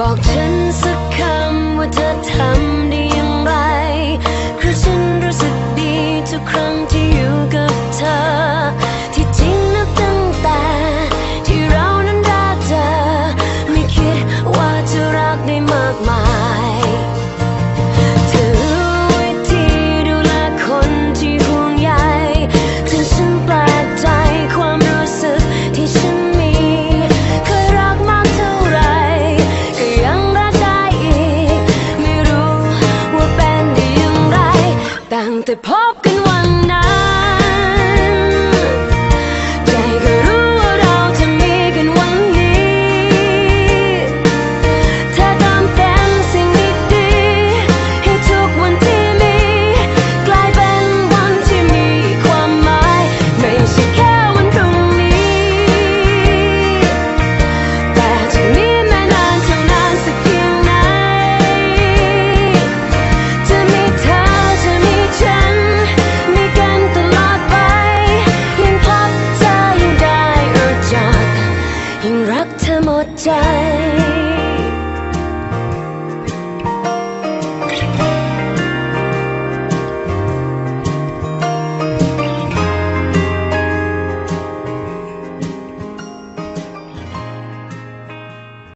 บอกฉันสักคำ the pumpkin รักเธอหมดใจ